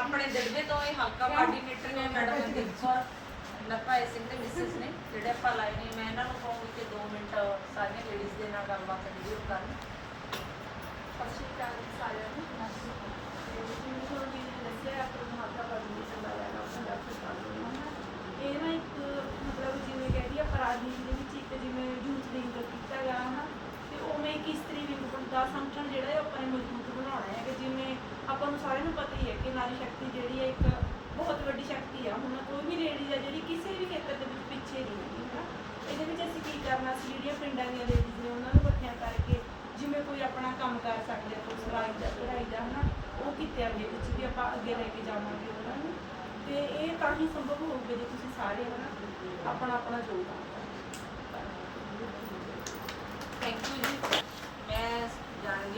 ਆਪਣੇ ਦਿਲਵੇ ਤੋਂ ਇਹ ਹਲਕਾ ਕੋਆਰਡੀਨੇਟਰ ਨੇ ਮੈਡਮ ਕੌਰ ਨਰਪਾਲ ਸਿੰਘ ਦੇ ਮਿਸਿਸ ਨੇ ਜਿਹੜੇ ਆਪਾਂ ਲਾਏ ਨੇ ਮੈਂ ਇਹਨਾਂ ਨੂੰ ਕਹੂੰਗੀ ਕਿ 2 ਮਿੰਟ ਸਾਰੀਆਂ ਲੇਡੀਜ਼ ਦੇ ਨਾਲ ਗੱਲਬਾਤ ਜ਼ਰੂਰ ਕਰਨ ਸਤਿ ਸ਼੍ਰੀ ਅਕਾਲ ਸਾਰਿਆਂ ਨੂੰ। ਜਿਵੇਂ ਤੁਹਾਨੂੰ ਜੀ ਨੇ ਦੱਸਿਆ ਆਪਣਾ ਪੰਜਾਬ ਸਰਕਾਰ ਨੂੰ ਇਹ ਨਾ ਇੱਕ ਮਤਲਬ ਜਿਵੇਂ ਕਹਿੰਦੀ ਆ ਰਾਜਨੀਤੀ ਦੇ ਵਿੱਚ ਇੱਕ ਜਿਵੇਂ ਕੀਤਾ ਗਿਆ ਹੈ ਤੇ ਉਵੇਂ ਇੱਕ ਇਸਤਰੀ ਵਿੰਗ ਦਾ ਸੰਗਠਨ ਜਿਹੜਾ ਹੈ ਉਹ ਆਪਾਂ ਨੇ ਮਜ਼ਬੂਤ ਬਣਾਉਣਾ ਹੈ ਕਿ ਜਿਵੇਂ ਆਪਾਂ ਨੂੰ ਸਾਰਿਆਂ ਨੂੰ ਪਤਾ ਹੀ ਹੈ ਕਿ ਨਾਰੀ ਸ਼ਕਤੀ ਜਿਹੜੀ ਹੈ ਇੱਕ ਬਹੁਤ ਵੱਡੀ ਸ਼ਕਤੀ ਆ। ਹੁਣ ਕੋਈ ਵੀ ਲੇਡੀ ਆ ਜਿਹੜੀ ਕਿਸੇ ਵੀ ਖੇਤਰ ਦੇ ਵਿੱਚ ਪਿੱਛੇ ਨਹੀਂ ਹੈਗੀ ਹੈ ਨਾ ਇਹਦੇ ਵਿੱਚ ਅਸੀਂ ਕੀ ਕਰਨਾ ਸੀ? ਜਿਹੜੀਆਂ ਪਿੰਡਾਂ ਦੀਆਂ ਲੇਡੀਜ਼ ਨੇ ਉਹਨਾਂ ਨੂੰ ਇਕੱਠਿਆਂ ਕਰਕੇ ਜਿਵੇਂ ਕੋਈ ਆਪਣਾ ਕੰਮ ਕਰ ਸਕਦੇ ਆ ਕੋਈ ਸਿਲਾਈ ਦਾ ਕਢਾਈ ਦਾ ਹਨਾ? ਉਹ ਕਿੱਤਿਆਂ ਦੇ ਵਿੱਚ ਵੀ ਆਪਾਂ ਅੱਗੇ ਲੈ ਕੇ ਜਾਵਾਂਗੇ ਉਹਨਾਂ ਨੂੰ। ਤੇ ਇਹ ਤਾਂ ਹੀ ਸੰਭਵ ਹੋਊਗਾ ਜੇ ਤੁਸੀਂ ਸਾਰੇ, ਹਨਾ? ਆਪਣਾ ਆਪਣਾ ਯੋਗਦਾਨ ਥੈਂਕ ਯੂ ਜੀ ਮੈਂ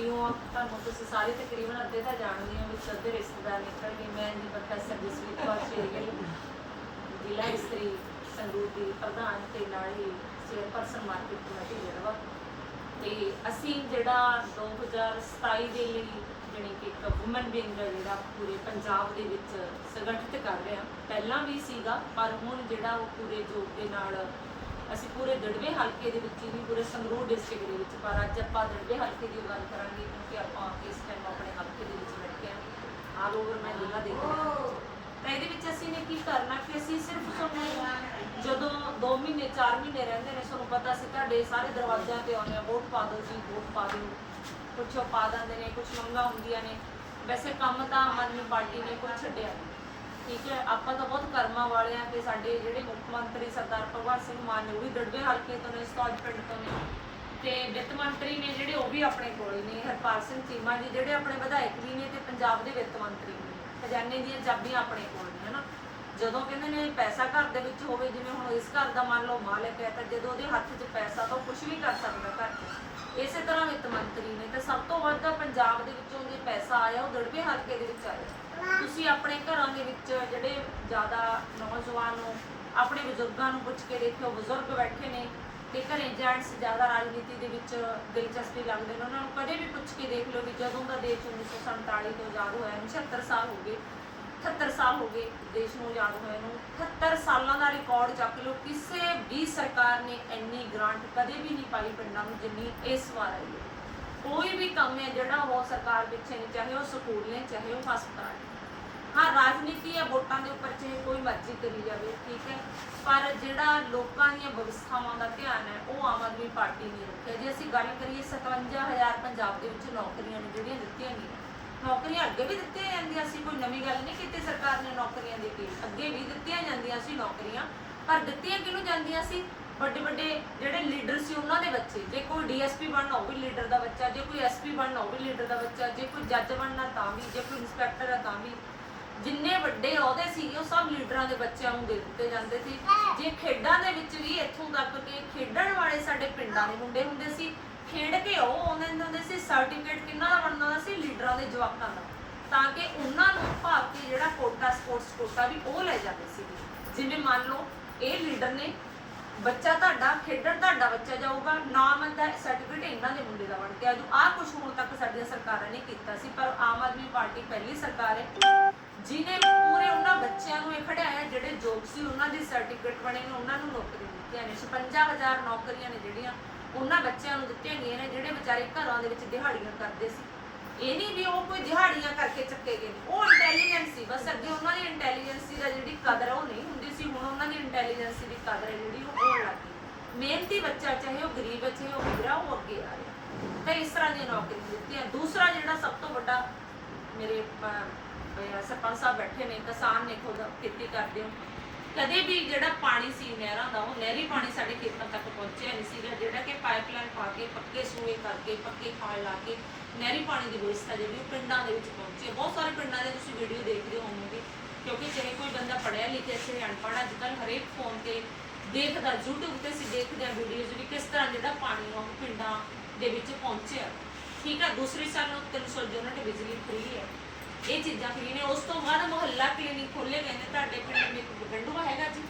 ਜਾਣਦੀ ਹਾਂ ਤੁਹਾਨੂੰ ਤੁਸੀਂ ਸਾਰੇ ਤਕਰੀਬਨ ਅੱਧੇ ਤਾਂ ਜਾਣਦੇ ਹੋ, ਵਿੱਚ ਅੱਧੇ ਰਿਸ਼ਤੇਦਾਰ ਨਿਕਲ ਗਏ, ਮੈਂ ਜੀ ਪ੍ਰੋਫੈਸਰ ਜਸਵੀਰ ਕੌਰ ਸ਼ੇਰਗਿੱਲ ਜ਼ਿਲ੍ਹਾ ਇਸਤਰੀ ਸੰਗਰੂਰ ਦੀ ਪ੍ਰਧਾਨ ਤੇ ਨਾਲ ਹੀ ਚੇਅਰਪਰਸਨ ਮਾਰਕੀਟ ਕਮੇਟੀ ਜਿਹੜਾ ਤੇ ਅਸੀਂ ਜਿਹੜਾ 2027 ਦੇ ਲਈ ਜਾਣੀ ਕਿ ਇੱਕ ਔਮਨ ਵਿੰਗ ਜਿਹੜਾ ਪੂਰੇ ਪੰਜਾਬ ਦੇ ਵਿੱਚ ਸੰਗਠਿਤ ਕਰ ਰਹੇ ਹਾਂ, ਪਹਿਲਾਂ ਵੀ ਸੀਗਾ, ਪਰ ਹੁਣ ਜਿਹੜਾ ਉਹ ਪੂਰੇ ਜੋਰ ਦੇ ਨਾਲ ਅਸੀਂ ਪੂਰੇ ਦੜਵੇ ਹਲਕੇ ਦੇ ਵਿੱਚ ਹੀ ਨਹੀਂ ਪੂਰੇ ਸੰਗਰੂਰ ਡਿਸਟ੍ਰਿਕਟ ਦੇ ਵਿੱਚ, ਪਰ ਅੱਜ ਆਪਾਂ ਦੜਵੇ ਹਲਕੇ ਦੀ ਗੱਲ ਕਰਾਂਗੇ, ਕਿਉਂਕਿ ਆਪਾਂ ਇਸ ਟਾਈਮ ਆਪਣੇ ਹਲਕੇ ਦੇ ਵਿੱਚ ਬੈਠੇ ਹਾਂ। ਆਲ ਓਵਰ ਮੈਂ ਜ਼ਿਲ੍ਹਾ ਦੇਖ ਰਿਹਾ ਤਾਂ ਇਹਦੇ ਵਿੱਚ ਅਸੀਂ ਨੇ ਕੀ ਕਰਨਾ ਕਿ ਅਸੀਂ ਸਿਰਫ ਤੁਹਾਨੂੰ ਜਦੋਂ 2 ਮਹੀਨੇ 4 ਮਹੀਨੇ ਰਹਿੰਦੇ ਨੇ ਤੁਹਾਨੂੰ ਪਤਾ ਸੀ ਤੁਹਾਡੇ ਸਾਰੇ ਦਰਵਾਜ਼ਿਆਂ ਤੇ ਆਉਂਦੇ ਆ, ਵੋਟ ਪਾ ਦਿਓ ਜੀ, ਵੋਟ ਪਾ ਦਿਓ। ਕੁਛ ਉਹ ਪਾ ਦਿੰਦੇ ਨੇ, ਕੁਛ ਮੰਗਾਂ ਹੁੰਦੀਆਂ ਨੇ। ਵੈਸੇ ਕੰਮ ਤਾਂ ਆਮ ਆਦਮੀ ਪਾਰਟੀ ਨੇ ਕੋਈ ਛੱਡਿਆ। ਨਹੀਂ ਠੀਕ ਹੈ, ਆਪਾਂ ਤਾਂ ਬਹੁਤ ਕਰਮਾਂ ਵਾਲੇ ਆ ਕਿ ਸਾਡੇ ਜਿਹੜੇ ਮੁੱਖ ਮੰਤਰੀ ਸਰਦਾਰ ਭਗਵੰਤ ਸਿੰਘ ਮਾਨ ਨੇ, ਉਹ ਵੀ ਦੜਵੇ ਹਲਕੇ ਤੋਂ ਨੇ, ਸਤਾਜ ਪਿੰਡ ਤੋਂ ਨੇ। ਤੇ ਵਿੱਤ ਮੰਤਰੀ ਨੇ ਜਿਹੜੇ, ਉਹ ਵੀ ਆਪਣੇ ਕੋਲ ਨੇ, ਹਰਪਾਲ ਸਿੰਘ ਚੀਮਾ ਜੀ, ਜਿਹੜੇ ਆਪਣੇ ਵਿਧਾਇਕ ਵੀ ਨੇ ਤੇ ਪੰਜਾਬ ਦੇ ਵਿੱਤ ਮੰਤਰੀ ਨੇ। ਖਜ਼ਾਨੇ ਦੀਆਂ ਚਾਬੀਆਂ ਆਪਣੇ ਕੋਲ ਨੇ, ਹਨਾ? ਜਦੋਂ ਕਹਿੰਦੇ ਨੇ ਪੈਸਾ ਘਰ ਦੇ ਵਿੱਚ ਹੋਵੇ, ਜਿਵੇਂ ਹੁਣ ਇਸ ਘਰ ਦਾ ਮੰਨ ਲਓ ਮਾਲਕ ਹੈ, ਤਾਂ ਜਦੋਂ ਉਹਦੇ ਹੱਥ 'ਚ ਪੈਸਾ ਤਾਂ ਉਹ ਕੁਝ ਵੀ ਕਰ ਸਕਦਾ ਘਰ 'ਚ। ਇਸੇ ਤਰ੍ਹਾਂ ਵਿੱਤ ਮੰਤਰੀ ਨੇ ਤੇ ਸਭ ਤੋਂ ਵੱਧ ਤਾਂ ਪੰਜਾਬ ਦੇ ਵਿੱਚੋਂ ਜੇ ਪੈਸਾ ਆਇਆ, ਉਹ ਦੜਵੇ ਹਲਕੇ ਦੇ ਵਿੱਚ ਆਇਆ। ਤੁਸੀਂ ਆਪਣੇ ਘਰਾਂ ਦੇ ਵਿੱਚ ਜਿਹੜੇ ਜ਼ਿਆਦਾ ਨੌਜਵਾਨ ਨੂੰ, ਆਪਣੇ ਬਜ਼ੁਰਗਾਂ ਨੂੰ ਪੁੱਛ ਕੇ ਦੇਖਿਓ, ਬਜ਼ੁਰਗ ਬੈਠੇ ਨੇ ਤੇ ਘਰੇ ਜੈਂਟਸ ਜ਼ਿਆਦਾ ਰਾਜਨੀਤੀ ਦੇ ਵਿੱਚ ਦਿਲਚਸਪੀ ਲੱਗਦੇ ਨੇ, ਉਹਨਾਂ ਨੂੰ ਕਦੇ ਵੀ ਪੁੱਛ ਕੇ ਦੇਖ ਲਓ ਵੀ ਜਦੋਂ ਦਾ ਦੇਸ਼ 1947 ਤੋਂ ਆਜ਼ਾਦ ਹੋਇਆ ਨੂੰ 76 ਸਾਲ ਹੋ ਗਏ 78 ਸਾਲ ਹੋ ਗਏ ਦੇਸ਼ ਨੂੰ ਆਜ਼ਾਦ ਹੋਏ ਨੂੰ 78 ਸਾਲਾਂ ਦਾ ਰਿਕਾਰਡ ਚੱਕ ਲਓ, ਕਿਸੇ ਵੀ ਸਰਕਾਰ ਨੇ ਇੰਨੀ ਗ੍ਰਾਂਟ ਕਦੇ ਵੀ ਨਹੀਂ ਪਾਈ ਪਿੰਡਾਂ ਨੂੰ, ਜਿੰਨੀ ਇਸ ਵਾਰ ਆਈ ਹੈ। ਕੋਈ ਵੀ ਕੰਮ ਹੈ ਜਿਹੜਾ ਉਹ ਸਰਕਾਰ ਪਿੱਛੇ ਨਹੀਂ, ਚਾਹੇ ਉਹ ਸਕੂਲ ਨੇ, ਚਾਹੇ ਉਹ ਹਸਪਤਾਲ ਨੇ। ਹਾਂ, ਰਾਜਨੀਤੀ ਹੈ, ਵੋਟਾਂ ਦੇ ਉੱਪਰ ਚਾਹੇ ਕੋਈ ਮਰਜ਼ੀ ਕਰੀ ਜਾਵੇ, ਠੀਕ ਹੈ। ਪਰ ਜਿਹੜਾ ਲੋਕਾਂ ਦੀਆਂ ਵਿਵਸਥਾਵਾਂ ਦਾ ਧਿਆਨ ਹੈ, ਉਹ ਆਮ ਆਦਮੀ ਪਾਰਟੀ ਨੇ ਰੱਖਿਆ। ਜੇ ਅਸੀਂ ਗੱਲ ਕਰੀਏ 57000 ਪੰਜਾਬ ਦੇ ਵਿੱਚ ਨੌਕਰੀਆਂ ਨੇ ਜਿਹੜੀਆਂ ਦਿੱਤੀਆਂ ਗਈਆਂ। ਨੌਕਰੀਆਂ ਅੱਗੇ ਵੀ ਦਿੱਤੀਆਂ ਜਾਂਦੀਆਂ ਸੀ, ਕੋਈ ਨਵੀਂ ਗੱਲ ਨਹੀਂ ਕੀਤੀ ਸਰਕਾਰ ਨੇ ਨੌਕਰੀਆਂ ਦੀ ਕੀ। ਅੱਗੇ ਵੀ ਦਿੱਤੀਆਂ ਜਾਂਦੀਆਂ ਸੀ ਨੌਕਰੀਆਂ, ਪਰ ਦਿੱਤੀਆਂ ਕਿਹਨੂੰ ਜਾਂਦੀਆਂ ਸੀ? ਵੱਡੇ ਵੱਡੇ ਜਿਹੜੇ ਲੀਡਰ ਸੀ, ਉਹਨਾਂ ਦੇ ਬੱਚੇ। ਜੇ ਕੋਈ ਡੀਐਸਪੀ ਬਣਨਾ, ਉਹ ਵੀ ਲੀਡਰ ਦਾ ਬੱਚਾ। ਜੇ ਕੋਈ ਐਸਪੀ ਬਣਨਾ, ਉਹ ਵੀ ਲੀਡਰ ਦਾ ਬੱਚਾ। ਜੇ ਕੋਈ ਜੱਜ ਬਣਨਾ, ਤਾਂ ਵੀ। ਜੇ ਕੋਈ ਇੰਸਪੈਕਟਰ ਹੈ ਤਾਂ ਵੀ। ਜਿੰਨੇ ਵੱਡੇ ਅਹੁਦੇ ਸੀਗੇ, ਉਹ ਸਭ ਲੀਡਰਾਂ ਦੇ ਬੱਚਿਆਂ ਨੂੰ ਦੇ ਦਿੱਤੇ ਜਾਂਦੇ ਸੀ। ਜੇ ਖੇਡਾਂ ਦੇ ਵਿੱਚ ਵੀ ਇੱਥੋਂ ਤੱਕ ਕਿ ਖੇਡਣ ਵਾਲੇ ਸਾਡੇ ਪਿੰਡਾਂ ਦੇ ਮੁੰਡੇ ਹੁੰਦੇ ਸੀ, ਖੇਡ ਕੇ ਉਹ ਆਉਂਦੇ ਹੁੰਦੇ ਸੀ ਸਰਟੀਫਿਕੇਟ ਕਿੰਨਾ ਦਾ ਬਣਦਾ ਸੀ, ਲੀਡਰਾਂ ਦੇ ਜਵਾਕਾਂ ਦਾ। ਤਾਂ ਕਿ ਉਹਨਾਂ ਨੂੰ ਭਾਵ ਜਿਹੜਾ ਕੋਟਾ, ਸਪੋਰਟਸ ਕੋਟਾ ਵੀ ਉਹ ਲੈ ਜਾਂਦੇ ਸੀ। ਜਿਵੇਂ ਮੰਨ ਲਓ, ਇਹ ਲੀਡਰ ਨੇ ਬੱਚਾ ਤੁਹਾਡਾ, ਖੇਡਣ ਤੁਹਾਡਾ ਬੱਚਾ ਜਾਊਗਾ, ਨਾਮ ਦਾ ਸਰਟੀਫਿਕੇਟ ਇਹਨਾਂ ਦੇ ਮੁੰਡੇ ਦਾ ਬਣ ਕੇ ਆਜੂ ਆਹ ਕੁਝ ਹੁਣ ਤੱਕ ਸਾਡੀਆਂ ਸਰਕਾਰਾਂ ਨੇ ਕੀਤਾ ਸੀ, ਪਰ ਆਮ ਆਦਮੀ ਪਾਰਟੀ ਪਹਿਲੀ ਸਰਕਾਰ ਹੈ। ਜਿਨੇ ਪੂਰੇ ਉਹਨਾਂ ਬੱਚਿਆਂ ਨੂੰ ਇਹ ਖੜਾਇਆ ਜਿਹੜੇ ਜੋਬ ਸੀ, ਉਹਨਾਂ ਦੇ ਸਰਟੀਫਿਕੇਟ ਬਣੇ ਨੇ, ਉਹਨਾਂ ਨੂੰ ਨੌਕਰੀ ਦਿੱਤੀਆਂ ਨੇ। 55000 ਨੌਕਰੀਆਂ ਨੇ ਜਿਹੜੀਆਂ ਉਹਨਾਂ ਬੱਚਿਆਂ ਨੂੰ ਦਿੱਤੀਆਂ ਗਈਆਂ ਨੇ, ਜਿਹੜੇ ਵਿਚਾਰੇ ਘਰਾਂ ਦੇ ਵਿੱਚ ਦਿਹਾੜੀਆਂ ਕਰਦੇ ਸੀ। ਇਹ ਨਹੀਂ ਵੀ ਉਹ ਕੋਈ ਦਿਹਾੜੀਆਂ ਕਰਕੇ ਚੱਕੇ ਗਏ ਉਹ ਇੰਟੈਲੀਜੈਂਸ ਸੀ, ਬਸ ਅੱਗੇ ਉਹਨਾਂ ਦੀ ਇੰਟੈਲੀਜੈਂਸੀ ਦਾ ਜਿਹੜੀ ਕਦਰ ਹੈ ਉਹ ਨਹੀਂ ਹੁੰਦੀ ਸੀ। ਹੁਣ ਉਹਨਾਂ ਦੀ ਇੰਟੈਲੀਜੈਂਸੀ ਦੀ ਕਦਰ ਹੈ ਜਿਹੜੀ, ਉਹ ਹੋਣ ਲੱਗ ਗਈ। ਮਿਹਨਤੀ ਬੱਚਾ, ਚਾਹੇ ਉਹ ਗਰੀਬ ਹੈ ਚਾਹੇ ਉਹ ਮੇਰਾ ਆ ਉਹ ਅੱਗੇ ਆ ਰਿਹਾ। ਤਾਂ ਇਸ ਤਰ੍ਹਾਂ ਦੀਆਂ ਨੌਕਰੀਆਂ ਦਿੱਤੀਆਂ। ਦੂਸਰਾ ਜਿਹੜਾ ਸਭ ਤੋਂ ਵੱਡਾ ਮੇਰੇ ਸਰਪੰਚ ਸਾਹਿਬ ਬੈਠੇ ਨੇ ਕਿਸਾਨ ਨੇ ਖੁਦ ਖੇਤੀ ਕਰਦੇ ਹੋ। ਕਦੇ ਵੀ ਜਿਹੜਾ ਪਾਣੀ ਸੀ ਨਹਿਰਾਂ ਦਾ, ਉਹ ਨਹਿਰੀ ਪਾਣੀ ਸਾਡੇ ਖੇਤਾਂ ਤੱਕ ਪਹੁੰਚਿਆ ਨਹੀਂ ਸੀਗਾ। ਜਿਹੜਾ ਕਿ ਪਾਈਪਲਾਈਨ ਪਾ ਕੇ, ਪੱਕੇ ਸੂਏ ਕਰਕੇ, ਪੱਕੇ ਖਾਲ ਲਾ ਕੇ ਨਹਿਰੀ ਪਾਣੀ ਦੀ ਵਿਵਸਥਾ ਜਿਹੜੀ ਉਹ ਪਿੰਡਾਂ ਦੇ ਵਿੱਚ ਪਹੁੰਚੀ ਹੈ। ਬਹੁਤ ਸਾਰੇ ਪਿੰਡਾਂ ਦੇ ਤੁਸੀਂ ਵੀਡੀਓ ਦੇਖਦੇ ਹੋਵੋਗੇ, ਕਿਉਂਕਿ ਚਾਹੇ ਕੋਈ ਬੰਦਾ ਪੜ੍ਹਿਆ ਲਿਖਿਆ ਚਾਹੇ ਅਨਪੜ੍ਹ ਅੱਜ ਕੱਲ੍ਹ ਹਰੇਕ ਫੋਨ ਤੇ ਦੇਖਦਾ, YouTube ਤੇ ਅਸੀਂ ਦੇਖਦੇ ਹਾਂ ਵੀਡੀਓ ਵੀ ਕਿਸ ਤਰ੍ਹਾਂ ਜਿਹੜਾ ਪਾਣੀ ਆ ਉਹ ਪਿੰਡਾਂ ਦੇ ਵਿੱਚ ਪਹੁੰਚਿਆ। ਠੀਕ ਆ, ਦੂਸਰੀ ਸਾਨੂੰ 300 ਯੂਨਿਟ ਬਿਜਲੀ ਫ੍ਰੀ ਹੈ। ਇਹ ਚੀਜ਼ਾਂ ਫ੍ਰੀ ਨੇ, ਉਸ ਤੋਂ ਬਾਅਦ ਮੁਹੱਲਾ ਕਲੀਨਿਕ ਖੋਲੇ ਗਏ ਨੇ, ਤੁਹਾਡੇ ਪਿੰਡ ਵਿੱਚ ਗੰਡੂਆ ਹੈਗਾ ਜੀ।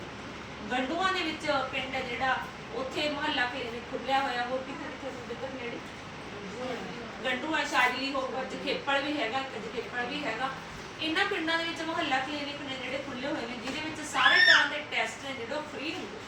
ਗੰਡੂਆਂ ਦੇ ਵਿੱਚ ਪਿੰਡ ਹੈ ਜਿਹੜਾ, ਉੱਥੇ ਮੁਹੱਲਾ ਕਲੀਨਿਕ ਖੁੱਲਿਆ ਹੋਇਆ ਉਹ ਕਿੱਥੇ ਕਿੱਥੇ ਸੁਧਰ ਨੇੜੇ? ਗੰਡੂਆ, ਸ਼ਾਜਲੀ ਹੋਊਗਾ ਜਖੇਪੜ ਵੀ ਹੈਗਾ ਜਖੇਪੜ ਵੀ ਹੈਗਾ। ਇਹਨਾਂ ਪਿੰਡਾਂ ਦੇ ਵਿੱਚ ਮੁਹੱਲਾ ਕਲੀਨਿਕ ਨੇ ਜਿਹੜੇ ਖੁੱਲੇ ਹੋਏ ਨੇ, ਜਿਹਦੇ ਵਿੱਚ ਸਾਰੇ ਤਰ੍ਹਾਂ ਦੇ ਟੈਸਟ ਨੇ, ਜਿਹੜੇ ਉਹ ਫ੍ਰੀ ਹੁੰਦੇ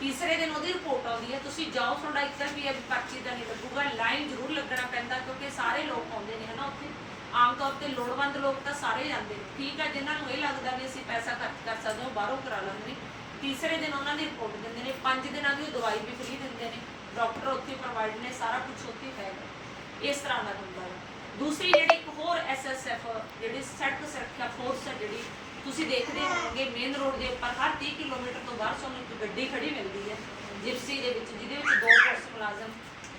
ਤੀਸਰੇ ਦਿਨ ਉਹਦੀ ਰਿਪੋਰਟ ਆਉਂਦੀ ਹੈ, ਤੁਸੀਂ ਜਾਓ, ਤੁਹਾਡਾ ਇੱਕ ਰੁਪਈਆ ਵੀ ਪਰਚੀ ਦਾ ਨਹੀਂ ਲੱਗੂਗਾ ਲਾਈਨ ਜ਼ਰੂਰ ਲੱਗਣਾ ਪੈਂਦਾ, ਕਿਉਂਕਿ ਸਾਰੇ ਲੋਕ ਆਉਂਦੇ ਨੇ ਹਨਾ ਉੱਥੇ। ਆਮ ਤੌਰ ਤੇ ਲੋੜਵੰਦ ਲੋਕ ਤਾਂ ਸਾਰੇ ਜਾਂਦੇ ਨੇ। ਠੀਕ ਹੈ ਜਿਨ੍ਹਾਂ ਨੂੰ ਇਹ ਲੱਗਦਾ ਵੀ ਅਸੀਂ ਪੈਸਾ ਖਰਚ ਕਰ ਸਕਦੇ ਹਾਂ ਬਾਹਰੋਂ ਕਰਾ ਲੈਂਦੇ ਨੇ। ਤੀਸਰੇ ਦਿਨ ਉਹਨਾਂ ਦੀ ਰਿਪੋਰਟ ਦਿੰਦੇ ਨੇ, ਪੰਜ ਦਿਨਾਂ ਦੀ ਉਹ ਦਵਾਈ ਵੀ ਫ੍ਰੀ ਦਿੰਦੇ ਨੇ। ਡਾਕਟਰ ਉੱਥੇ ਪ੍ਰੋਵਾਈਡ ਨੇ, ਸਾਰਾ ਕੁਝ ਉੱਥੇ ਹੈਗਾ ਇਸ ਤਰ੍ਹਾਂ ਦਾ ਹੁੰਦਾ ਹੈ। ਦੂਸਰੀ ਜਿਹੜੀ ਇੱਕ ਹੋਰ ਐਸਐਸਐਫ ਜਿਹੜੀ ਸੜਕ ਸੁਰੱਖਿਆ ਫੋਰਸ ਹੈ, ਜਿਹੜੀ ਤੁਸੀਂ ਦੇਖਦੇ ਹੋਵੋਗੇ ਮੇਨ ਰੋਡ ਦੇ ਉੱਪਰ ਹਰ 30 ਕਿਲੋਮੀਟਰ ਤੋਂ ਬਾਹਰ ਸਾਨੂੰ ਇੱਕ ਗੱਡੀ ਖੜੀ ਮਿਲਦੀ ਹੈ ਜਿਪਸੀ ਦੇ ਵਿੱਚ, ਜਿਹਦੇ ਵਿੱਚ ਦੋ ਪੁਲਿਸ ਮੁਲਾਜ਼ਮ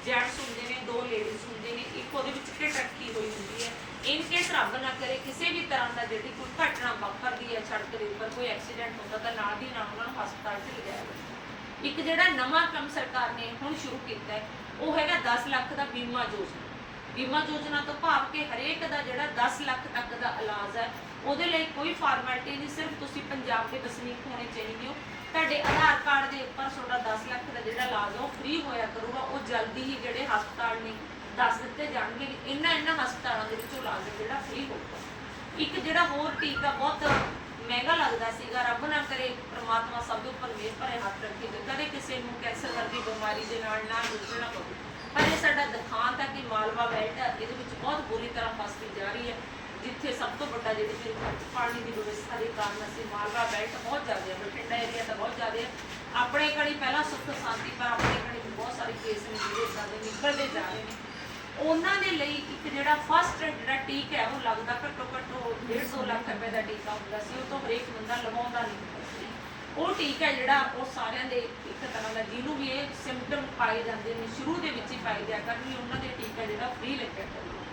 ਜੈਂਟਸ ਹੁੰਦੇ ਨੇ, ਦੋ ਲੇਡੀਜ਼ ਹੁੰਦੇ ਨੇ, ਇੱਕ ਉਹਦੇ ਵਿੱਚ ਕਿਟ ਰੱਖੀ ਹੋਈ ਹੁੰਦੀ ਹੈ ਇਨ ਕੇਸ ਰੱਬ ਨਾ ਕਰੇ, ਕਿਸੇ ਵੀ ਤਰ੍ਹਾਂ ਦਾ ਜਿਹੜੀ ਕੋਈ ਘਟਨਾ ਵਾਪਰਦੀ ਹੈ ਸੜਕ ਦੇ ਉੱਪਰ, ਕੋਈ ਐਕਸੀਡੈਂਟ ਹੁੰਦਾ ਤਾਂ ਨਾਲ ਦੀ ਨਾਲ ਉਹਨਾਂ ਨੂੰ ਹਸਪਤਾਲ 'ਚ ਲਿਜਾਇਆ ਜਾਂਦਾ। ਇੱਕ ਜਿਹੜਾ ਨਵਾਂ ਕੰਮ ਸਰਕਾਰ ਨੇ ਹੁਣ ਸ਼ੁਰੂ ਕੀਤਾ ਹੈ, ਉਹ ਹੈਗਾ 10 ਲੱਖ ਦਾ ਬੀਮਾ ਯੋਜਨਾ। ਬੀਮਾ ਯੋਜਨਾ ਤੋਂ ਭਾਵ ਕਿ ਹਰੇਕ ਦਾ ਜਿਹੜਾ 10 ਲੱਖ ਤੱਕ ਦਾ ਇਲਾਜ ਹੈ, ਉਹਦੇ ਲਈ ਕੋਈ ਫਾਰਮੈਲਿਟੀ ਨਹੀਂ, ਸਿਰਫ ਤੁਸੀਂ ਪੰਜਾਬ ਦੇ ਵਸਨੀਕ ਹੋਣੇ ਚਾਹੀਦੇ ਹੋ। ਤੁਹਾਡੇ ਆਧਾਰ ਕਾਰਡ ਦੇ ਉੱਪਰ ਤੁਹਾਡਾ 10 ਲੱਖ ਦਾ ਜਿਹੜਾ ਇਲਾਜ ਉਹ ਫ੍ਰੀ ਹੋਇਆ ਕਰੂਗਾ, ਉਹ ਜਲਦੀ ਹੀ ਜਿਹੜੇ ਹਸਪਤਾਲ ਨੇ ਦੱਸ ਦਿੱਤੇ ਜਾਣਗੇ ਵੀ ਇਹਨਾਂ ਇਹਨਾਂ ਹਸਪਤਾਲਾਂ ਦੇ ਵਿੱਚੋਂ ਇਲਾਜ ਜਿਹੜਾ ਫ੍ਰੀ ਹੋਊਗਾ। ਇੱਕ ਜਿਹੜਾ ਹੋਰ ਟੀਕਾ ਬਹੁਤ ਮਹਿੰਗਾ ਲੱਗਦਾ ਸੀਗਾ, ਰੱਬ ਨਾ ਕਰੇ ਪ੍ਰਮਾਤਮਾ ਸਭ ਦੇ ਉੱਪਰ ਮਿਹਰ ਭਰੇ ਹੱਥ ਰੱਖੇ ਤੇ ਕਦੇ ਕਿਸੇ ਨੂੰ ਕੈਂਸਰ ਵਰਗੀ ਬਿਮਾਰੀ ਦੇ ਨਾਲ ਨਾ ਜੂਝਣਾ ਪਵੇ ਪਰ ਇਹ ਸਾਡਾ ਦਿਖਾਂਤ ਹੈ ਕਿ ਮਾਲਵਾ ਬੈਲਟ ਇਹਦੇ ਵਿੱਚ ਬਹੁਤ ਬੁਰੀ ਤਰ੍ਹਾਂ ਫਸਦੀ ਜਾ ਰਹੀ ਹੈ ਜਿੱਥੇ ਸਭ ਤੋਂ ਵੱਡਾ ਜਿਹੜੀ ਫਿਰ ਪਾਣੀ ਦੀ ਵਿਵਸਥਾ ਦੇ ਕਾਰਨ ਅਸੀਂ ਮਾਲਵਾ ਬੈਲਟ ਬਹੁਤ ਜ਼ਿਆਦਾ ਹੈ ਬਠਿੰਡਾ ਏਰੀਆ ਤਾਂ ਬਹੁਤ ਜ਼ਿਆਦਾ ਹੈ ਆਪਣੇ ਕਣੀ ਪਹਿਲਾਂ ਸੁੱਖ ਸ਼ਾਂਤੀ ਪਰ ਆਪਣੇ ਕਣੀ ਬਹੁਤ ਸਾਰੇ ਕੇਸ ਨੇ ਜਿਹੜੇ ਇਦਾਂ ਦੇ ਨਿਕਲਦੇ ਜਾ ਰਹੇ ਨੇ। ਉਹਨਾਂ ਦੇ ਲਈ ਇੱਕ ਜਿਹੜਾ ਫਸਟ ਜਿਹੜਾ ਟੀਕਾ ਹੈ, ਉਹ ਲੱਗਦਾ ਘੱਟੋ ਘੱਟ ਉਹ 150 ਲੱਖ ਰੁਪਏ ਦਾ ਟੀਕਾ ਹੁੰਦਾ ਸੀ, ਉਹ ਤੋਂ ਹਰੇਕ ਬੰਦਾ ਲਵਾਉਂਦਾ ਨਹੀਂ ਹੁੰਦਾ ਸੀ। ਉਹ ਟੀਕਾ ਜਿਹੜਾ ਉਹ ਸਾਰਿਆਂ ਦੇ ਇੱਕ ਤਰ੍ਹਾਂ ਦਾ ਜਿਹਨੂੰ ਵੀ ਇਹ ਸਿੰਪਟਮ ਪਾਏ ਜਾਂਦੇ ਨੇ, ਸ਼ੁਰੂ ਦੇ ਵਿੱਚ ਹੀ ਪਾਏ ਜਾ ਕਰਨ ਵੀ ਉਹਨਾਂ ਦੇ ਟੀਕਾ ਜਿਹੜਾ ਫ੍ਰੀ ਲੱਗਿਆ ਕਰੂਗਾ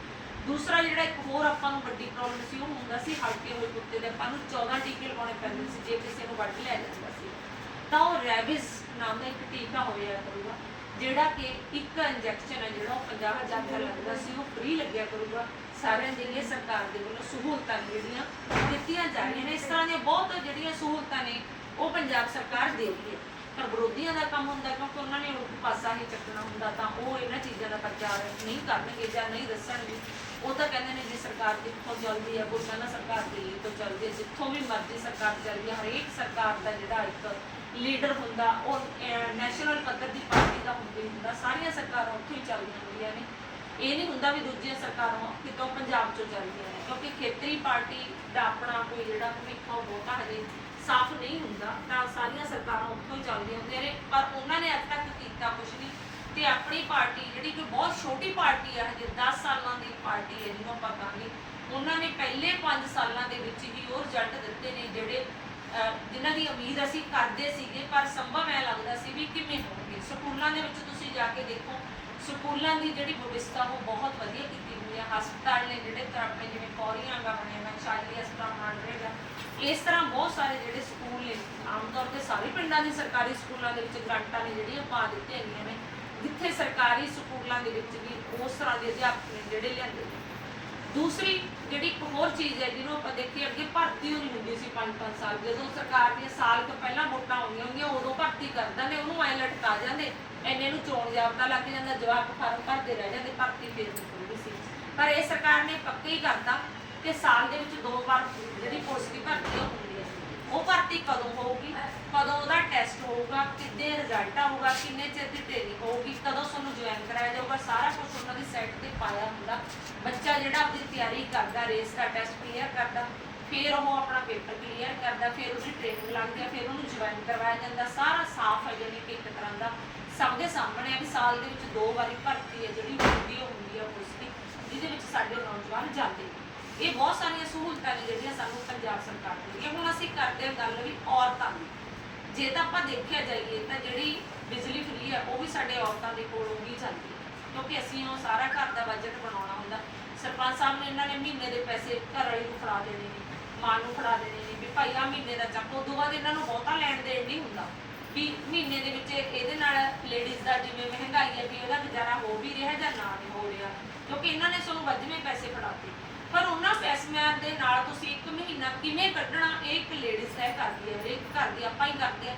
ਦੂਸਰਾ ਜਿਹੜਾ ਇੱਕ ਹੋਰ ਆਪਾਂ ਨੂੰ ਵੱਡੀ ਪ੍ਰੋਬਲਮ ਸੀ, ਉਹ ਹੁੰਦਾ ਸੀ ਹਲਕੇ ਹੋਏ ਕੁੱਤੇ ਦੇ, ਆਪਾਂ ਨੂੰ 14 ਟੀਕੇ ਲਗਾਉਣੇ ਪੈਂਦੇ ਸੀ, ਜੇ ਕਿਸੇ ਨੂੰ ਵੱਢ ਲਿਆ ਜਾਂਦਾ ਸੀ। ਤਾਂ ਉਹ ਰੈਬਿਸ ਨਾਮ ਦਾ ਇੱਕ ਟੀਕਾ ਹੋਇਆ ਕਰੂਗਾ। ਜਿਹੜਾ ਕਿ ਇੱਕ ਇੰਜੈਕਸ਼ਨ ਹੈ, ਜਿਹੜਾ ਉਹ 50000 ਦਾ ਲੱਗਦਾ ਸੀ, ਉਹ ਫ੍ਰੀ ਲੱਗਿਆ ਕਰੂਗਾ। ਸਾਰਿਆਂ ਦੇ ਲਈ ਸਰਕਾਰ ਦੇ ਵੱਲੋਂ ਸਹੂਲਤਾਂ ਜਿਹੜੀਆਂ ਦਿੱਤੀਆਂ ਜਾ ਰਹੀਆਂ ਨੇ। ਇਸ ਤਰ੍ਹਾਂ ਦੀਆਂ ਬਹੁਤ ਜਿਹੜੀਆਂ ਸਹੂਲਤਾਂ ਨੇ, ਉਹ ਪੰਜਾਬ ਸਰਕਾਰ ਦੇ ਰਹੀ ਹੈ। ਪਰ ਵਿਰੋਧੀਆਂ ਦਾ ਕੰਮ ਹੁੰਦਾ, ਕਿਉਂਕਿ ਉਹਨਾਂ ਨੇ ਉਹ ਪਾਸਾ ਹੀ ਚੱਕਣਾ ਹੁੰਦਾ, ਤਾਂ ਉਹ ਇਹਨਾਂ ਚੀਜ਼ਾਂ ਦਾ ਪ੍ਰਚਾਰ ਨਹੀਂ ਕਰਨਗੇ ਜਾਂ ਨਹੀਂ ਦੱਸਣਗੇ। ਉਹ ਤਾਂ ਕਹਿੰਦੇ ਨੇ ਜੀ ਸਰਕਾਰ ਕਿੱਥੋਂ ਚੱਲਦੀ ਹੈ ਕੋਈ ਕਹਿੰਦਾ ਸਰਕਾਰ ਦਿੱਲੀ ਤੋਂ ਚੱਲਦੀ ਹੈ ਜਿੱਥੋਂ ਵੀ ਮਰਜ਼ੀ ਸਰਕਾਰ ਚੱਲਦੀ ਹੈ ਹਰੇਕ ਸਰਕਾਰ ਦਾ ਜਿਹੜਾ ਇੱਕ ਲੀਡਰ ਹੁੰਦਾ, ਉਹ ਨੈਸ਼ਨਲ ਪੱਧਰ ਦੀ ਪਾਰਟੀ ਦਾ ਹੁੰਦੀ ਹੁੰਦਾ, ਸਾਰੀਆਂ ਸਰਕਾਰਾਂ ਉੱਥੋਂ ਹੀ ਚੱਲਦੀਆਂ ਹੁੰਦੀਆਂ ਨੇ। ਇਹ ਨਹੀਂ ਹੁੰਦਾ ਵੀ ਦੂਜੀਆਂ ਸਰਕਾਰਾਂ ਕਿਤੋਂ ਪੰਜਾਬ ਚੋਂ ਚੱਲਦੀਆਂ ਨੇ, ਕਿਉਂਕਿ ਖੇਤਰੀ ਪਾਰਟੀ ਦਾ ਆਪਣਾ ਕੋਈ ਜਿਹੜਾ ਭਵਿੱਖ ਬਹੁਤਾ ਹਜੇ ਸਾਫ਼ ਨਹੀਂ ਹੁੰਦਾ, ਤਾਂ ਸਾਰੀਆਂ ਸਰਕਾਰਾਂ ਉੱਥੋਂ ਹੀ ਚੱਲਦੀਆਂ ਹੁੰਦੀਆਂ ਨੇ, ਪਰ ਉਹਨਾਂ ਨੇ ਅੱਜ ਤੱਕ ਕੀਤਾ ਕੁਝ ਨਹੀਂ। ਤੇ ਆਪਣੀ ਪਾਰਟੀ ਜਿਹੜੀ ਕਿ ਬਹੁਤ ਛੋਟੀ ਪਾਰਟੀ ਆ ਹਜੇ 10 ਸਾਲਾਂ ਦੀ ਪਾਰਟੀ ਹੈ ਜਿਹਨੂੰ ਆਪਾਂ ਕਹਾਂਗੇ ਉਹਨਾਂ ਨੇ ਪਹਿਲੇ 5 ਸਾਲਾਂ ਦੇ ਵਿੱਚ ਹੀ ਉਹ ਰਿਜ਼ਲਟ ਦਿੱਤੇ ਨੇ ਜਿਹੜੇ ਅਹ, ਜਿਨ੍ਹਾਂ ਦੀ ਉਮੀਦ ਅਸੀਂ ਕਰਦੇ ਸੀਗੇ ਪਰ ਸੰਭਵ ਐ ਲੱਗਦਾ ਸੀ ਵੀ ਕਿਵੇਂ ਹੋਣਗੇ। ਸਕੂਲਾਂ ਦੇ ਵਿੱਚ ਤੁਸੀਂ ਜਾ ਕੇ ਦੇਖੋ ਸਕੂਲਾਂ ਦੀ ਜਿਹੜੀ ਵਿਵਸਥਾ ਉਹ ਬਹੁਤ ਵਧੀਆ ਕੀਤੀ ਹੋਈ ਹੈ ਹਸਪਤਾਲ ਨੇ ਜਿਹੜੇ ਤਰ੍ਹਾਂ ਜਿਵੇਂ ਕੌਰੀਆਂ ਦਾ ਬਣਿਆ ਹੋਇਆ ਚਾਲੀ ਹਸਪਤਾਲ ਬਣ ਰਹੇਗਾ ਇਸ ਤਰ੍ਹਾਂ ਬਹੁਤ ਸਾਰੇ ਜਿਹੜੇ ਸਕੂਲ ਨੇ ਆਮ ਤੌਰ ਤੇ ਸਾਰੇ ਪਿੰਡਾਂ ਦੇ ਸਰਕਾਰੀ ਸਕੂਲਾਂ ਦੇ ਵਿੱਚ ਗ੍ਰਾਂਟਾਂ ਨੇ ਜਿਹੜੀਆਂ ਪਾ ਦਿੱਤੀਆਂ ਗਈਆਂ ਨੇ। ਜਿੱਥੇ ਸਰਕਾਰੀ ਸਕੂਲਾਂ ਦੇ ਵਿੱਚ ਵੀ ਉਸ ਤਰ੍ਹਾਂ ਦੇ ਅਧਿਆਪਕ ਨੇ ਜਿਹੜੇ ਲਿਆਂਦੇ ਨੇ। ਦੂਸਰੀ ਜਿਹੜੀ ਇੱਕ ਹੋਰ ਚੀਜ਼ ਹੈ, ਜਿਹਨੂੰ ਆਪਾਂ ਦੇਖੀਏ, ਅੱਗੇ ਭਰਤੀ ਹੋਣੀ ਹੁੰਦੀ ਸੀ 5-5 ਸਾਲ, ਜਦੋਂ ਸਰਕਾਰ ਦੀਆਂ ਸਾਲ ਤੋਂ ਪਹਿਲਾਂ ਵੋਟਾਂ ਆਉਂਦੀਆਂ ਹੁੰਦੀਆਂ, ਉਦੋਂ ਭਰਤੀ ਕਰਦਾ ਦਿੰਦੇ ਉਹਨੂੰ ਐ ਲਟਕਾ ਜਾਂਦੇ। ਐਨੇ ਨੂੰ ਚੋਣ ਜਾਬਤਾ ਲੱਗ ਜਾਂਦਾ ਜਵਾਬ ਫਾਰਮ ਭਰਦੇ ਰਹਿ ਜਾਂਦੇ, ਭਰਤੀ ਫੇਰ ਨਿਕਲਦੀ ਸੀ। ਪਰ ਇਹ ਸਰਕਾਰ ਨੇ ਪੱਕੇ ਹੀ ਕਰਤਾ ਕਿ ਸਾਲ ਦੇ ਵਿੱਚ ਦੋ ਵਾਰ ਜਿਹੜੀ ਪੁਲਿਸ ਦੀ ਭਰਤੀ ਉਹ ਹੁੰਦੀ ਉਹ ਭਰਤੀ ਕਦੋਂ ਹੋਊਗੀ? ਕਦੋਂ ਉਹਦਾ ਟੈਸਟ ਹੋਊਗਾ? ਕਿੱਦੇ ਰਿਜ਼ਲਟ ਆਊਗਾ? ਕਿੰਨੇ ਚਿਰ ਦੀ ਟ੍ਰੇਨਿੰਗ ਹੋਊਗੀ? ਕਦੋਂ ਤੁਹਾਨੂੰ ਜੁਆਇਨ ਕਰਾਇਆ ਜਾਊਗਾ? ਸਾਰਾ ਕੁਝ ਉਹਨਾਂ ਦੀ ਸਾਈਟ ਤੇ ਪਾਇਆ ਹੁੰਦਾ। ਬੱਚਾ ਜਿਹੜਾ ਆਪਣੀ ਤਿਆਰੀ ਕਰਦਾ ਰੇਸ ਦਾ ਟੈਸਟ ਕਲੀਅਰ ਕਰਦਾ, ਫਿਰ ਉਹ ਆਪਣਾ ਪੇਪਰ ਕਲੀਅਰ ਕਰਦਾ, ਫਿਰ ਉਹਦੀ ਟ੍ਰੇਨਿੰਗ ਲੱਗਦੀ ਹੈ ਫਿਰ ਉਹਨੂੰ ਜੁਆਇਨ ਕਰਵਾਇਆ ਜਾਂਦਾ। ਸਾਰਾ ਸਾਫ਼ ਹੈ ਜਾਣੀ ਕਿ ਇੱਕ ਤਰ੍ਹਾਂ ਦਾ। ਸਭ ਦੇ ਸਾਹਮਣੇ ਆ ਵੀ ਸਾਲ ਦੇ ਵਿੱਚ ਦੋ ਵਾਰੀ ਭਰਤੀ ਹੈ ਜਿਹੜੀ ਹੁੰਦੀ ਉਹ ਹੁੰਦੀ ਆ ਪੁਲਿਸ ਦੀ ਜਿਹਦੇ ਵਿੱਚ ਸਾਡੇ ਨੌਜਵਾਨ ਜਾਂਦੇ ਨੇ। ਇਹ ਬਹੁਤ ਸਾਰੀਆਂ ਸਹੂਲਤਾਂ ਨੇ ਜਿਹੜੀਆਂ ਸਾਨੂੰ ਪੰਜਾਬ ਸਰਕਾਰ ਦਿੰਦੀ ਹੁਣ ਅਸੀਂ ਕਰਦੇ ਹਾਂ ਗੱਲ ਵੀ ਔਰਤਾਂ ਦੀ। ਜੇ ਤਾਂ ਆਪਾਂ ਦੇਖਿਆ ਜਾਈਏ ਤਾਂ ਜਿਹੜੀ ਬਿਜਲੀ ਫਰੀ ਹੈ, ਉਹ ਵੀ ਸਾਡੇ ਔਰਤਾਂ ਦੇ ਕੋਲੋਂ ਹੀ ਜਾਂਦੀ ਹੈ। ਕਿਉਂਕਿ ਅਸੀਂ ਉਹ ਸਾਰਾ ਘਰ ਦਾ ਬਜਟ ਬਣਾਉਣਾ ਹੁੰਦਾ। ਸਰਪੰਚ ਸਾਹਿਬ ਨੇ ਇਹਨਾਂ ਨੇ ਮਹੀਨੇ ਦੇ ਪੈਸੇ ਘਰ ਵਾਲੀ ਨੂੰ ਫੜਾ ਦੇਣੇ ਨੇ, ਮਾਂ ਨੂੰ ਫੜਾ ਦੇਣੇ ਨੇ ਵੀ ਭਾਈ ਆ ਮਹੀਨੇ ਦਾ ਚੱਕੋ। ਉਦੋਂ ਬਾਅਦ ਇਹਨਾਂ ਨੂੰ ਬਹੁਤਾ ਲੈਣ ਦੇਣ ਨਹੀਂ ਹੁੰਦਾ। ਵੀ ਮਹੀਨੇ ਦੇ ਵਿੱਚ ਇਹਦੇ ਨਾਲ ਲੇਡੀਜ਼ ਦਾ ਜਿਵੇਂ ਮਹਿੰਗਾਈ ਹੈ ਵੀ ਉਹਦਾ ਗੁਜ਼ਾਰਾ ਹੋ ਵੀ ਰਿਹਾ ਜਾਂ ਨਾ ਵੀ ਹੋ ਰਿਹਾ। ਕਿਉਂਕਿ ਇਹਨਾਂ ਨੇ ਸਾਨੂੰ ਵੱਧਵੇਂ ਪੈਸੇ ਫੜਾਤੇ। ਪਰ ਉਹਨਾਂ ਪੈਸਿਆਂ ਦੇ ਨਾਲ ਤੁਸੀਂ ਇੱਕ ਮਹੀਨਾ ਕਿਵੇਂ ਕੱਢਣਾ, ਇਹ ਇੱਕ ਲੇਡੀਜ਼ ਤੈਅ ਕਰਦੀ ਹੈ ਹਰੇਕ ਘਰ ਦੀ ਆਪਾਂ ਹੀ ਕਰਦੇ ਆ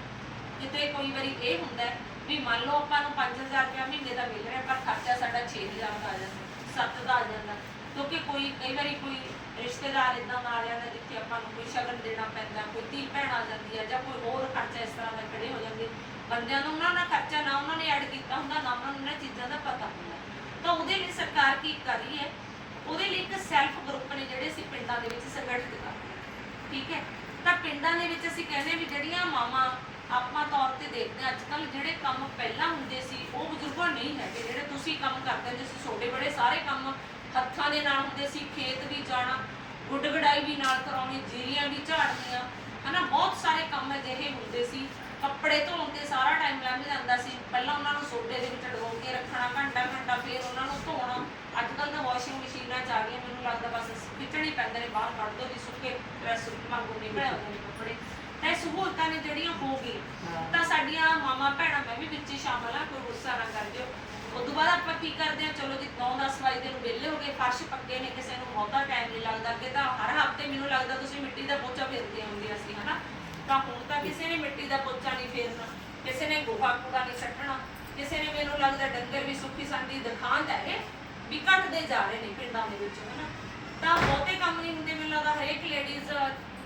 ਕਿਤੇ ਕੋਈ ਵਾਰੀ ਇਹ ਹੁੰਦਾ ਵੀ ਮੰਨ ਲਓ ਆਪਾਂ ਨੂੰ 5000 ਰੁਪਏ ਮਹੀਨੇ ਦਾ ਮਿਲ ਰਿਹਾ, ਪਰ ਖਰਚਾ ਸਾਡਾ 6000 ਦਾ ਆ ਜਾਂਦਾ 7 ਦਾ ਆ ਜਾਂਦਾ। ਕਿਉਂਕਿ ਕੋਈ, ਕਈ ਵਾਰੀ ਕੋਈ ਰਿਸ਼ਤੇਦਾਰ ਇਦਾਂ ਦਾ ਆ ਜਾਂਦਾ ਆਪਾਂ ਨੂੰ ਕੋਈ ਸ਼ਗਨ ਦੇਣਾ ਪੈਂਦਾ, ਕੋਈ ਧੀ ਭੈਣ ਆ ਜਾਂਦੀ ਹੈ ਜਾਂ ਕੋਈ ਹੋਰ ਖਰਚਾ ਇਸ ਤਰ੍ਹਾਂ ਦਾ ਖੜੇ ਹੋ ਜਾਂਦੇ। ਬੰਦਿਆਂ ਨੂੰ ਉਹਨਾਂ ਦਾ ਖਰਚਾ ਨਾ ਉਹਨਾਂ ਨੇ ਐਡ ਕੀਤਾ ਹੁੰਦਾ, ਨਾ ਉਹਨਾਂ ਨੂੰ ਇਹਨਾਂ ਚੀਜ਼ਾਂ ਦਾ ਪਤਾ ਹੁੰਦਾ। ਤਾਂ ਉਹਦੇ ਲਈ ਸਰਕਾਰ ਕੀ ਕਰ ਰਹੀ ਹੈ? ਉਹਦੇ ਲਈ ਇੱਕ ਸੈਲਫ ਗਰੁੱਪ ਨੇ ਜਿਹੜੇ ਅਸੀਂ ਪਿੰਡਾਂ ਦੇ ਵਿੱਚ ਸੰਗਠਿਤ ਕਰਦੇ ਠੀਕ ਹੈ? ਤਾਂ ਪਿੰਡਾਂ ਦੇ ਵਿੱਚ ਅਸੀਂ ਕਹਿੰਦੇ ਵੀ ਜਿਹੜੀਆਂ ਮਾਵਾਂ ਆਪਾਂ ਤੌਰ ਤੇ ਦੇਖਦੇ ਹਾਂ, ਅੱਜ ਕੱਲ ਜਿਹੜੇ ਕੰਮ ਪਹਿਲਾਂ ਹੁੰਦੇ ਸੀ, ਉਹ ਬਜ਼ੁਰਗਾਂ ਨਹੀਂ ਹੈਗੇ। ਜਿਹੜੇ ਤੁਸੀਂ ਕੰਮ ਕਰਦੇ ਹੁੰਦੇ ਸੀ ਛੋਟੇ ਬੜੇ ਸਾਰੇ ਕੰਮ ਹੱਥਾਂ ਦੇ ਨਾਲ ਹੁੰਦੇ ਸੀ, ਖੇਤ ਵੀ ਜਾਣਾ, ਗੁੱਡ ਗੜਾਈ ਵੀ ਨਾਲ ਕਰਾਉਣੀ, ਜੀਰੀਆਂ ਵੀ ਝਾੜਨੀਆਂ, ਹਨਾ? ਬਹੁਤ ਸਾਰੇ ਕੰਮ ਅਜਿਹੇ ਹੁੰਦੇ ਸੀ। ਕੱਪੜੇ ਧੋਣ ਤੇ ਸਾਰਾ ਟਾਈਮ ਲੰਘ ਜਾਂਦਾ ਸੀ। ਪਹਿਲਾਂ ਉਹਨਾਂ ਨੂੰ ਸੋਡੇ ਦੇ ਵਿੱਚ ਡਗੋ ਕੇ ਰੱਖਣਾ ਘੰਟਾ ਘੰਟਾ ਫਿਰ ਉਹਨਾਂ ਨੂੰ ਧੋਣਾ। ਅੱਜ ਕੱਲ ਤਾਂ ਵਾਸ਼ਿੰਗ ਮਸ਼ੀਨਾਂ ਚ ਆ ਗਈਆਂ ਮੈਨੂੰ ਲੱਗਦਾ ਬਸ ਖਿੱਚਣੇ ਪੈਂਦੇ ਨੇ ਬਾਹਰ ਕੱਢ ਦੋ ਵੀ ਸੁੱਕੇ ਪ੍ਰੈਸ ਮੰਗੋ ਨਿਕਲੇ ਆਉਂਦੇ ਨੇ ਕੱਪੜੇ। ਤਾਂ ਇਹ ਸਹੂਲਤਾਂ ਨੇ ਜਿਹੜੀਆਂ ਹੋ ਗਈਆਂ ਤਾਂ ਸਾਡੀਆਂ ਮਾਮਾ ਭੈਣਾਂ ਮੈਂ ਵੀ ਵਿੱਚ ਹੀ ਸ਼ਾਮਲ ਆ ਕੋਈ ਗੁੱਸਾ ਨਾ ਕਰ ਦਿਓ। ਉਦੋਂ ਬਾਅਦ ਆਪਾਂ ਕੀ ਕਰਦੇ ਆ ਚਲੋ ਜੀ 9-10 ਵਜੇ ਦੇ ਨੂੰ ਵਿਹਲੇ ਹੋ ਗਏ ਫਰਸ਼ ਪੱਕੇ ਨੇ ਕਿਸੇ ਨੂੰ ਬਹੁਤਾ ਟਾਈਮ ਨਹੀਂ ਲੱਗਦਾ। ਅੱਗੇ ਤਾਂ ਹਰ ਹਫ਼ਤੇ ਮੈਨੂੰ ਲੱਗਦਾ ਤੁਸੀਂ ਮਿੱਟੀ ਦਾ ਪੋਚਾ ਫੇਰਦੇ ਹੁੰਦੇ ਸੀ ਹਨਾ? ਤਾਂ ਹੁਣ ਤਾਂ ਕਿਸੇ ਨੇ ਮਿੱਟੀ ਦਾ ਪੋਚਾ ਨਹੀਂ ਫੇਰਨਾ ਕਿਸੇ ਨੇ ਗੋਹਾ ਕੂੜਾ ਨਹੀਂ ਸੱਟਣਾ ਕਿਸੇ ਨੇ ਮੈਨੂੰ ਲੱਗਦਾ ਡੰਗਰ ਵੀ ਸੁੱਖੀ ਸੰਦੀ ਦਿਖਾਂਦ ਹੈ ਵੀ ਘਟਦੇ ਜਾ ਰਹੇ ਨੇ ਪਿੰਡਾਂ ਦੇ ਵਿੱਚ ਹਨਾ? ਤਾਂ ਬਹੁਤੇ ਕੰਮ ਨਹੀਂ ਹੁੰਦੇ, ਮੈਨੂੰ ਲੱਗਦਾ ਹਰੇਕ ਲੇਡੀਜ਼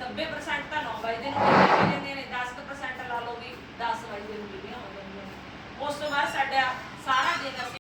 90% ਤਾਂ 9 ਵਜੇ ਦੇ ਨੂੰ ਕਹਿੰਦੇ ਰਹਿੰਦੇ ਨੇ 10% ਲਾ ਲਓ ਵੀ 10 ਵਜੇ ਨੂੰ ਵੀਡੀਓ ਹੋ ਜਾਂਦੀਆਂ ਉਸ ਤੋਂ ਬਾਅਦ ਸਾਡਾ ਸਾਰਾ ਦਿਨ